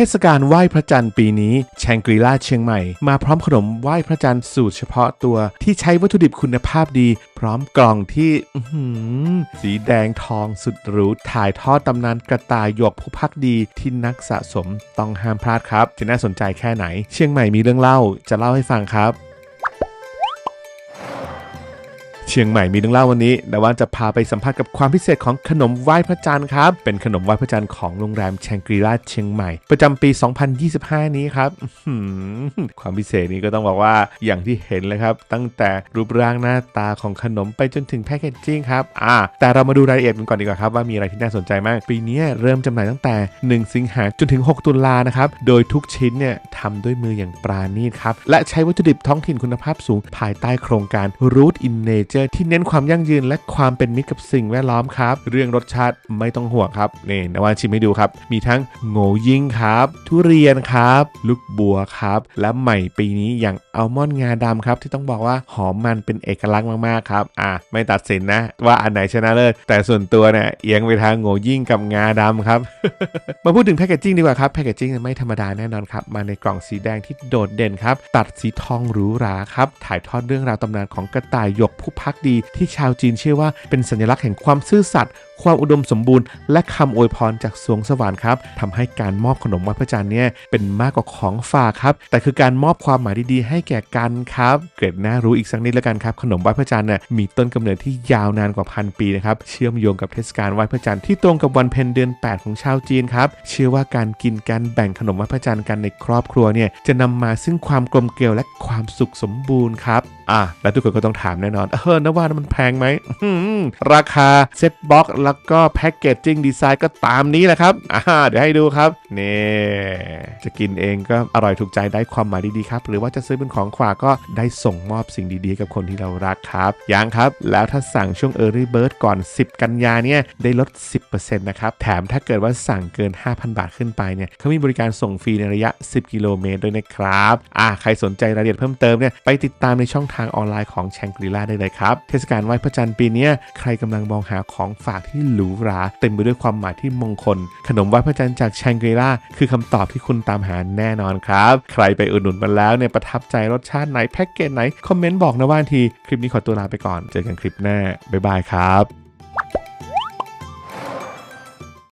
เทศกาลไหว้พระจันทร์ปีนี้แชงกรีลาเชียงใหม่ มาพร้อมขนมไหว้พระจันทร์สูตรเฉพาะตัวที่ใช้วัตถุดิบคุณภาพดี พร้อมกล่องที่หือสีแดงทองสุดหรูถ่ายทอดตำนานกระต่ายหยกผู้พักดีที่นักสะสมต้องห้ามพลาดครับ จะน่าสนใจแค่ไหน เชียงใหม่มีเรื่องเล่าจะเล่าให้ฟังครับ เชียงใหม่มีเรื่องเล่าวันนี้แต่ว่าจะพาไปสัมผัสกับความพิเศษของขนมไหว้พระจันทร์ครับ เป็นขนมไหว้พระจันทร์ของโรงแรมแชงกรีลาเชียงใหม่ ประจำปี 2025 นี้ครับความพิเศษนี้ก็ต้องบอกว่าอย่างที่เห็นเลยครับ ตั้งแต่รูปร่างหน้าตาของขนมไปจนถึงแพคเกจจิ้งครับอ่าแต่เรามาดูรายละเอียดกันก่อนดีกว่าครับว่ามีอะไรที่น่าสนใจมาก ปีนี้เริ่มจำหน่ายตั้งแต่ 1 สิงหาจนถึง 6 ตุลานะครับ โดยทุกชิ้นเนี่ยทำด้วยมืออย่างปราณีตครับและใช้วัตถุดิบท้องถิ่นคุณภาพสูงภายใต้โครงการ Root in Nature ที่เน้นความยั่งยืน และความเป็นมิตรกับสิ่งแวดล้อมครับ เรื่องรสชาติไม่ต้องห่วงครับนี่นวานชิมให้ดูครับ มีทั้งโง่ยิ่งครับ ทุเรียนครับ ลูกบัวครับ และใหม่ปีนี้อย่างอัลมอนด์งาดำครับ ที่ต้องบอกว่าหอมมันเป็นเอกลักษณ์มากๆครับอะไม่ตัดสินนะ ว่าอันไหนชนะเลิศแต่ส่วนตัวเนี่ยเอียงไปทางโง่ยิ่งกับงาดำครับมาพูดถึงแพคเกจจิ้งดีกว่าครับแพคเกจจิ้งไม่ธรรมดาแน่นอนครับมาในกล่องสีแดงที่โดดเด่นครับตัดสีทองหรูหราครับถ่ายทอดเรื่องราวตำนานของกระต่ายหยกผู้พักดีที่ชาวจีนเชื่อว่าเป็นสัญลักษณ์แห่งความซื่อสัตย์ ความอุดมสมบูรณ์ และคำอวยพรจากสวงสวรรค์ครับทำให้การมอบขนมไหว้พระจันทร์เนี่ยเป็นมากกว่าของฝากครับ แต่คือการมอบความหมายดีๆ ให้แก่กันครับ เกร็ดน่ารู้อีกสักนิดล้วกันครับ ขนมไหว้พระจันทร์เนี่ยมีต้นกำเนิดที่ยาวนานกว่าพันปีนะครับ เชื่อมโยงกับเทศกาลไหว้พระจันทร์ที่ตรงกับวันเพ็ญเดือน 8 ของชาวจีนครับ เชื่อว่าการกินการแบ่งขนมไหว้พระจันทร์กันในครอบครัวเนี่ยจะนำมาซึ่งความกลมเกลียวและความสุขสมบูรณ์ครับอะและทุกคนก็ต้องถามแน่นอน เออนะว่ามันแพงไหมราคาเซ็ตบ็อกซ์แล้วก็แพ็กเกจจิ้งดีไซน์ก็ตามนี้แหละครับอ่าเดี๋ยวให้ดูครับนี่จะกินเองก็อร่อยถูกใจได้ความหมายดีๆครับ หรือว่าจะซื้อเป็นของขวากก็ได้ส่งมอบสิ่งดีๆ กับคนที่เรารักครับยังครับ แล้วถ้าสั่งช่วง Early Bird ก่อน 10 กันยาเนี่ยได้ลด 10%นะครับ แถมถ้าเกิดว่าสั่งเกิน 5,000 บาทขึ้นไปเนี่ยเขามีบริการส่งฟรีในระยะ 10 กิโลเมตรด้วยนะครับอ่าใครสนใจรายละเอียดเพิ่มเติมเนี่ยไปติดตามในช่องทางออนไลน์ของแชงกรีลาได้เลยครับเทศกาลไหว้พระจันทร์ปีนี้ใครกำลังมองหาของฝากที่หรูหราเต็มไปด้วยความหมายที่มงคล ขนมไหว้พระจันทร์จากแชงกรีลาคือคำตอบที่คุณตามหาแน่นอนครับ ใครไปอุดหนุนมาแล้วเนี่ยประทับใจรสชาติไหนแพ็กเกจไหนคอมเมนต์บอกนะว่าทีคลิปนี้ขอตัวลาไปก่อนเจอกันคลิปหน้าบ๊ายบายครับ